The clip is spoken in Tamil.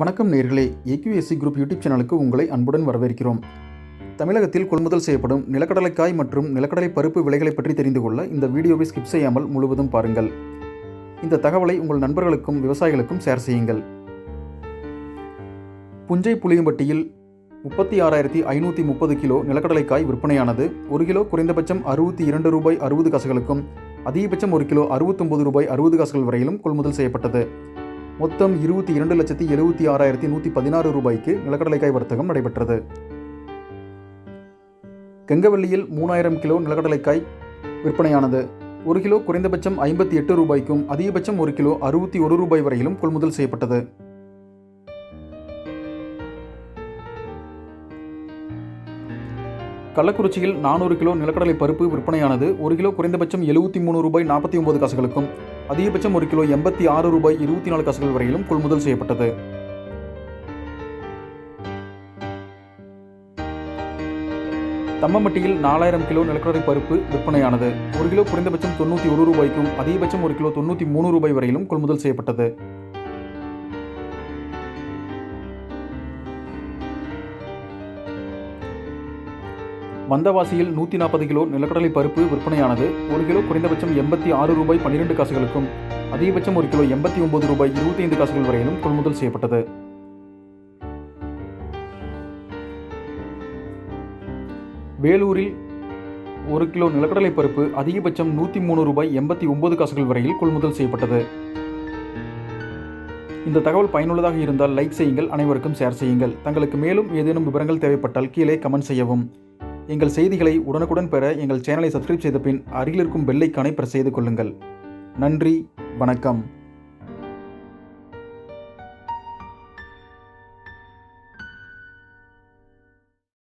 வணக்கம் நேர்களே. ஏக்யூஎஸ்சி குரூப் யூடியூப் சேனலுக்கு உங்களை அன்புடன் வரவேற்கிறோம். தமிழகத்தில் கொள்முதல் செய்யப்படும் நிலக்கடலைக்காய் மற்றும் நிலக்கடலை பருப்பு விலைகளை பற்றி தெரிந்து கொள்ள இந்த வீடியோவை ஸ்கிப் செய்யாமல் முழுவதும் பாருங்கள். இந்த தகவலை உங்கள் நண்பர்களுக்கும் விவசாயிகளுக்கும் ஷேர் செய்யுங்கள். புஞ்சை புளியம்பட்டியில் முப்பத்தி ஆறாயிரத்தி ஐநூற்றி முப்பது கிலோ நிலக்கடலைக்காய் விற்பனையானது ஒரு கிலோ குறைந்தபட்சம் அறுபத்தி இரண்டு ரூபாய் அறுபது காசுகளுக்கும் அதிகபட்சம் ஒரு கிலோ அறுபத்தொம்பது ரூபாய் அறுபது காசுகள் வரையிலும் கொள்முதல் செய்யப்பட்டது. மொத்தம் இருபத்தி இரண்டு லட்சத்தி எழுபத்தி ஆறாயிரத்தி நூற்றி பதினாறு ரூபாய்க்கு நிலக்கடலைக்காய் வர்த்தகம் நடைபெற்றது. கெங்கவல்லியில் மூணாயிரம் கிலோ நிலக்கடலைக்காய் விற்பனையானது. ஒரு கிலோ குறைந்தபட்சம் ஐம்பத்தி எட்டு ரூபாய்க்கும் அதிகபட்சம் ஒரு கிலோ அறுபத்தி ஒரு ரூபாய் வரையிலும் கொள்முதல் செய்யப்பட்டது. கள்ளக்குறிச்சியில் நானூறு கிலோ நிலக்கடலை பருப்பு விற்பனையானது ஒரு கிலோ குறைந்தபட்சம் எழுபத்தி மூணு ரூபாய் நாற்பத்தி ஒன்பது காசுகளுக்கும் அதிகபட்சம் ஒரு கிலோ எண்பத்தி ஆறு ரூபாய் இருபத்தி நாலு காசுகள் வரையிலும் கொள்முதல் செய்யப்பட்டது. தம்மமட்டியில் நாலாயிரம் கிலோ நிலக்கடலை பருப்பு விற்பனையானது. ஒரு கிலோ குறைந்தபட்சம் தொண்ணூற்றி ஒரு ரூபாய்க்கும் அதிகபட்சம் ஒரு கிலோ தொண்ணூற்றி மூணு ரூபாய் வரையிலும் கொள்முதல் செய்யப்பட்டது. வந்தவாசியில் நூற்றி நாற்பது கிலோ நிலக்கடலை பருப்பு விற்பனையானது ஒரு கிலோ குறைந்தபட்சம் எண்பத்தி ஆறு ரூபாய் பன்னிரெண்டு காசுகளுக்கும் அதிகபட்சம் ஒரு கிலோ எண்பத்தி ஒன்பது ரூபாய் இருபத்தி ஐந்து காசுகள் வரையிலும் கொள்முதல் செய்யப்பட்டது. வேலூரில் ஒரு கிலோ நிலக்கடலை பருப்பு அதிகபட்சம் நூற்றி மூணு ரூபாய் எண்பத்தி ஒன்பது காசுகள் வரையில் கொள்முதல் செய்யப்பட்டது. இந்த தகவல் பயனுள்ளதாக இருந்தால் லைக் செய்யுங்கள் அனைவருக்கும் ஷேர் செய்யுங்கள். தங்களுக்கு மேலும் ஏதேனும் விவரங்கள் தேவைப்பட்டால் கீழே கமெண்ட் செய்யவும். எங்கள் செய்திகளை உடனுக்குடன் பெற எங்கள் சேனலை சப்ஸ்கிரைப் செய்த பின் அருகில் இருக்கும் பெல்லைக்கானை பிரஸ் செய்து கொள்ளுங்கள். நன்றி வணக்கம்.